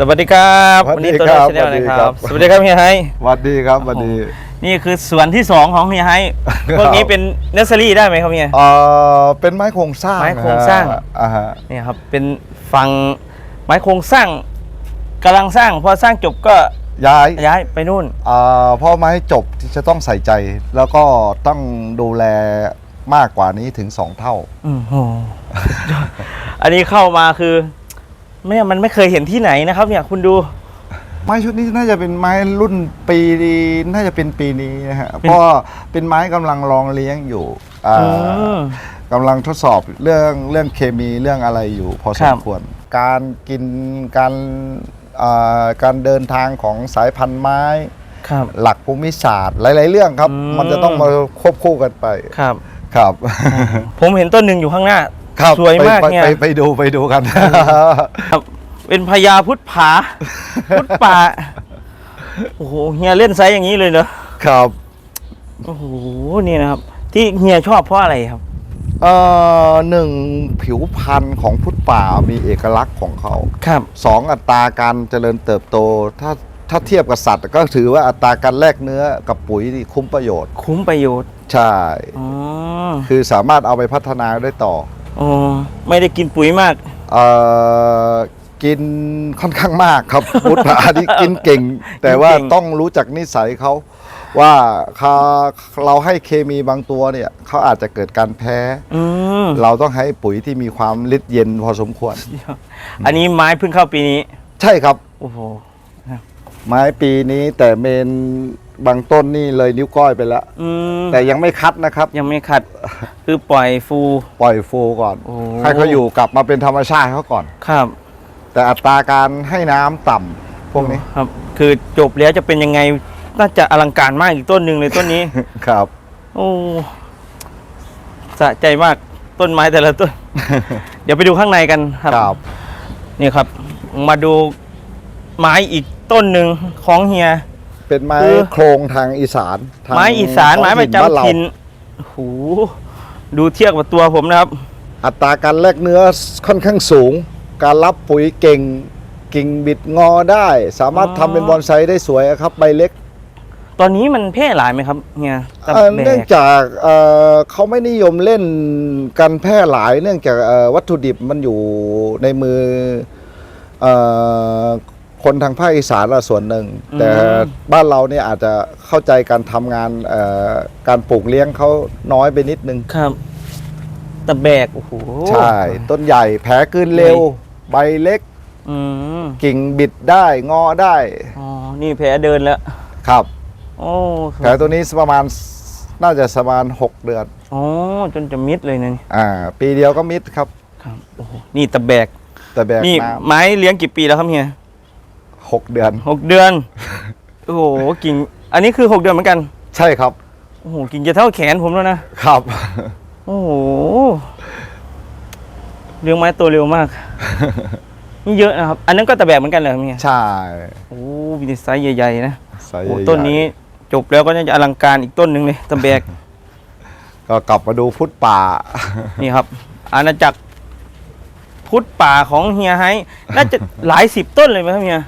สวัสดีครับสวัสดีนี้ตัวครับชาแนลนะคสวัสดีครัรับบสวัสดีครับเฮียไฮสวัสดีครับสวัสดีนี่คือสวนที่สองของเฮียไฮพวกนี้เป็นเนสเซอรี่ได้ไหมครับเฮียเอ่อเป็นไม้โครงสร้างไม้โครงสร้างนะฮะอ่าฮะนี่ครับเป็นฝั่งไม้โครงสร้างกำลังสร้างพอสร้างจบก็ย้ายย้ายไปนู่นเอ่อเพราะไม้จบที่จะต้องใส่ใจ แล้วก็ต้องดูแลมากกว่านี้ถึงสองเท่าอือโหอันนี้เข้ามาคือ แม่มันไม่เคยเห็นที่ไหนนะครับ เนี่ยคุณดู ไม้ชุดนี้น่าจะเป็นไม้รุ่นปีน่าจะเป็นปีนี้นะฮะเพราะว่าเป็นไม้กำลังลองเลี้ยงอยู่อ่าอืม กำลังทดสอบเรื่องเรื่องเคมีเรื่องอะไรอยู่ พอสครัมบ ควร การกินการอ่าการเดินทางของสายพันธุ์ไม้ ครับ หลักภูมิศาสตร์หลาย ๆ เรื่องครับ อืม มันจะต้องมาควบคู่กันไปครับ ครับ ผมเห็นต้นหนึ่งอยู่ข้างหน้า ครับสวยมากไปเนี่ย ไปไปดูไปดูกัน ครับเป็นพญาพุทธผา พุทธป่าโอ้โหเฮียเล่นไซส์อย่างนี้เลยเหรอครับ โอ้โหนี่นะครับ ที่เฮียชอบเพราะอะไรครับ เอ่อหนึ่งผิวพันธุ์ของพุทธป่ามีเอกลักษณ์ของเขาครับ สองอัตราการเจริญเติบโต ถ้าถ้าเทียบกับสัตว์ ก็ถือว่าอัตราการแลกเนื้อกับปุ๋ยนี่คุ้มประโยชน์ คุ้มประโยชน์ใช่ อ๋อคือสามารถเอาไปพัฒนาได้ต่อ อ๋อไม่ได้กินปุ๋ยมาก เอ่อกินค่อนข้างมากครับ พุทธาที่กินเก่ง แต่ว่าเก่งต้องรู้จักนิสัยเขาว่าเขาเราให้เคมีบางตัวเนี่ยเขาอาจจะเกิดการแพ้ อืมเราต้องให้ปุ๋ยที่มีความฤทธิ์เย็นพอสมควร อันนี้ไม้เพิ่งเข้าปีนี้ ใช่ครับ โอ้โห ไม้ปีนี้แต่เมน บางต้นนี่เลยนิ้วก้อยไปแล้ว อืมแต่ยังไม่คัดนะครับ ยังไม่ขัด คือปล่อยฟู ปล่อยฟูก่อน โอ้ ให้เขาอยู่กลับมาเป็นธรรมชาติเขาก่อน ครับแต่อัตราการให้น้ำต่ำพวกนี้ ครับ คือจบแล้วจะเป็นยังไง น่าจะอลังการมากอีกต้นหนึ่งเลยต้นนี้ ครับ โอ้สะใจมากต้นไม้แต่ละต้น เดี๋ยวไปดูข้างในกันครับ ครับ นี่ครับ มาดูไม้อีกต้นหนึ่งของเฮีย เป็นไม้คือโครงทางอีสานทงไม้อีสานท้องไม้ประบ้านเาจำถิ่นโอ้โหดูเทียบกับตัวผมนะครับ อัตราการแลกเนื้อค่อนข้างสูง การรับปุ๋ยเก่งกิ่งบิดงอได้ สามารถอ๋อ ทำเป็นบอนไซได้สวยครับใบเล็ก ตอนนี้มันแพร่หลายไหมครับเฮียตะเอ่อแบเนื่องกจากเอ่อเขาไม่นิยมเล่นกันแพร่หลาย เนื่องจากเอ่อวัตถุดิบมันอยู่ในมือเอ่อ คนทางภาคอีสานละส่วนหนึ่ง แต่บ้านเราเนี่ยอาจจะเข้าใจการทำงานเอ่อการปลูกเลี้ยงเขาน้อยไปนิดนึง ครับตะแบก โอ้โหใช่ ต้นใหญ่แผลกลืนเร็ว ใบเล็กอืมกิ่งบิดได้งอได้อ๋อ นี่แผลเดินแล้ว ครับ โอ้แผลตัวนี้ประมาณน่าจะประมาณ 6 เดือนอ๋อ จนจะมิดเลยนะนี่อ่าปีเดียวก็มิดครับ ครับ โอ้โห นี่ตะแบก แต่แบกนี่น้ไม้เลี้ยงกี่ปีแล้วครับเฮียำ หกเดือน หกเดือน โอ้โหกิ่ง อันนี้คือหกเดือนเหมือนกัน ใช่ครับ โอ้โหกิ่งจะเท่าแขนผมแล้วนะ ครับ โอ้โหเลี้ยงไม้ตัวเร็วมาก นี่เยอะนะครับ อันนั้นก็ตะแบกเหมือนกันเหรอครับเฮียใช่โอ้มีแต่ไซส์ใหญ่ๆนะไซส์โอ้ใหญ่ๆต้นนี้จบแล้วก็น่าจะอลังการอีกต้นหนึ่งเลยตะแบก ก็กลับมาดูพุทธป่า นี่ครับ อาณาจักรพุทธป่าของเฮียไฮน่าจะหลายสิบต้นเลยไหมครับเฮีย